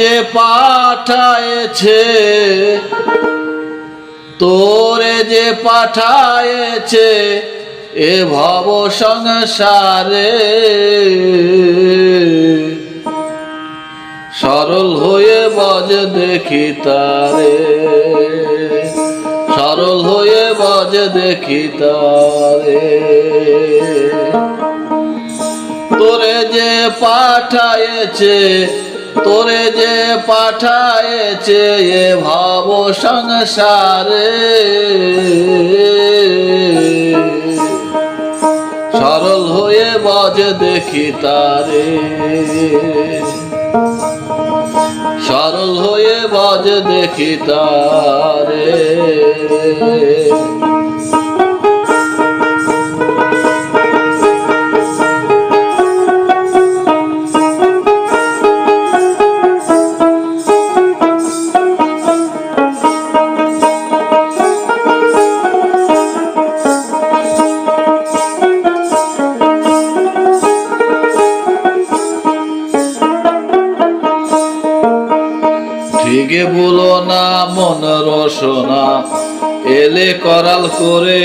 যে পাঠায়েছে, তোরে যে পাঠায়েছে এ ভব সংসারে। সরল হয়ে বজ দেখি তারে, সরল হয়ে বজ দেখি তারে। তোরে যে পাঠায়েছে তোরে যে পাঠায়েছে এ ভাব সংসারে। সরল হয়ে বজ দেখি তারে। সরল হয়ে বজ দেখি তারে। রসনা এলে করাল করে।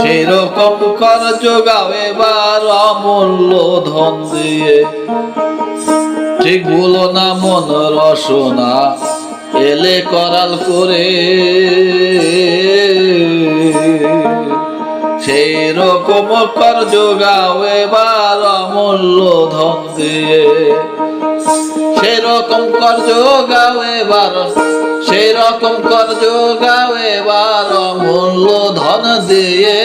সেই রকম কর যোগাও এবার অমূল্য ধন দিয়ে। ঠিক বলো না মন রসনা, এলে করাল করে। সেই রকম কর যোগাও এবার অমূল্য ধন দিয়ে। রকম কর যোগাও এবার সেই রকম কর যোগাও এবার মূল্য ধন দিয়ে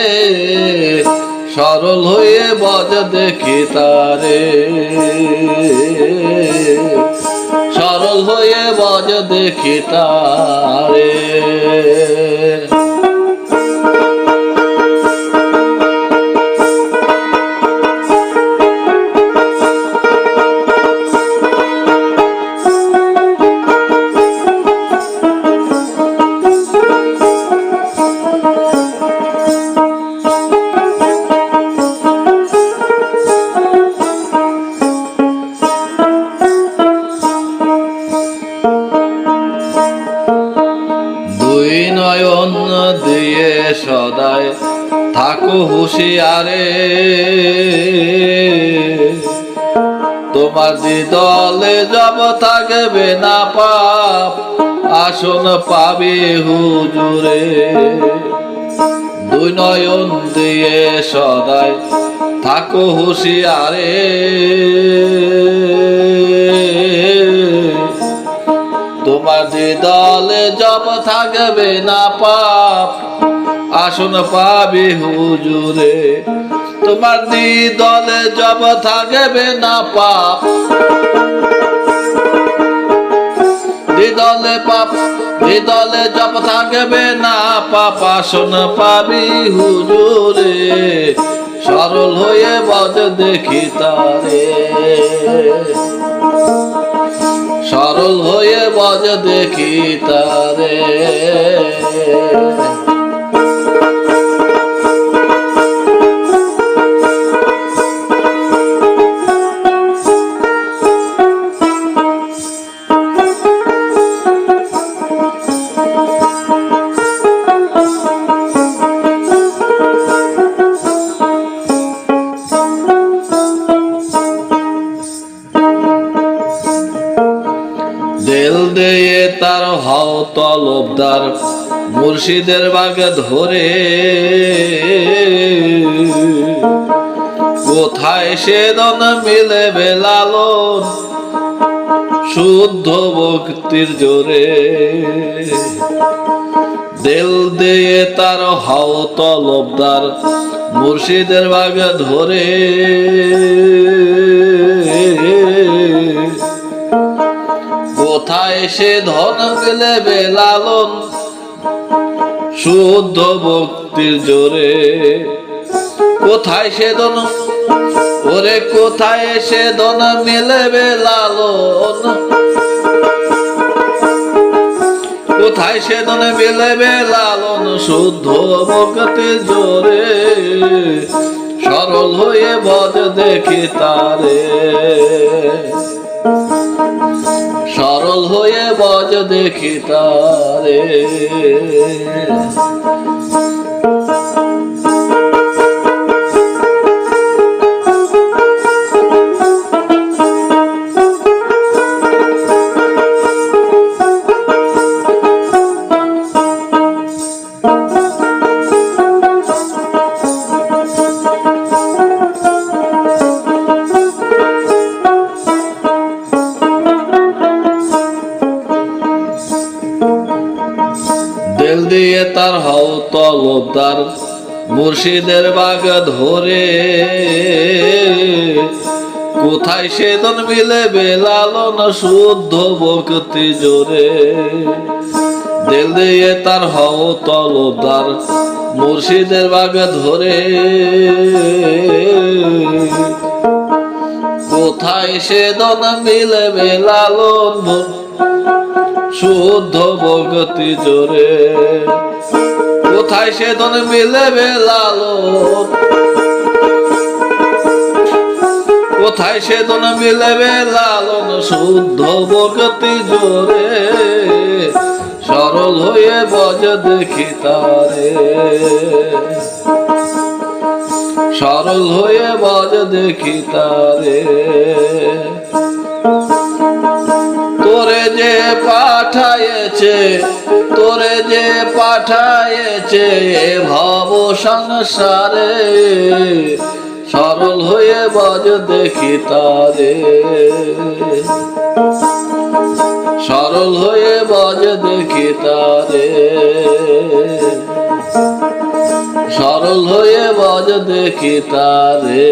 সরল হয়ে বজ দেখি তারে। সরল হয়ে বজ দেখি তারে। হুঁশিয়ারে তোমার দলে জব থাকবে না পাপ, আসন পাবে হুজুরে। দুই নয়ন দিয়ে সদায় থাকো হুশিয়ারে তোমার দলে জব থাকবে না পাপ আসন পাবে হুজুরে। তোমার দলে জব থাকবে না পাপ। দলে পাপ দলে জপ থাকবে না পাপ। আসন পাবি হুজুরে, সরল হয়ে বজ দেখি তারে। সরল হয়ে বজ দেখি তারে। হও তলবদার মুর্শিদের বাগে ধরে। কোথায় সে দন মিলে বেলালন শুদ্ধ ভক্তির জোরে? দেল দিয়ে তার হও তলবদার মুর্শিদের বাগে ধরে। কোথায় সে ধন পেলে বেলালন শুদ্ধ ভক্তির জোরে। কোথায় সে ধন? ওরে কোথায় সে ধন মিলেবে লালন? কোথায় সে ধন মিলেবে লালন? শুদ্ধ ভক্তির জোরে। সরল হয়ে বজ দেখি তারে। দেখি তারে। তলবদার মুর্শিদের বাগ ধরে। কোথায় সেদন মিলে বেলাল বেলালন শুদ্ধ বকতি জোরে। দিল দিয়ে তার হও তলবদার মুর্শিদের বাগ ধরে। কোথায় সেদন মিলে বেলালন শুদ্ধ ভগতি জোরে। কোথায় সে দন মিলে বেলালো কোথায় সে দন মিলে বেলালন শুদ্ধ ভগতি জোরে, সরল হয়ে বজ দেখি তারে। সরল হয়ে বজ দেখি তারে। তোরে যে পাঠায়েছে, তোরে যে পাঠায়েছে ভব সংসারে। সরল হয়ে বাজ দেখি তারে। সরল হয়ে বাজ দেখি তারে। সরল হয়ে বাজ দেখি তারে।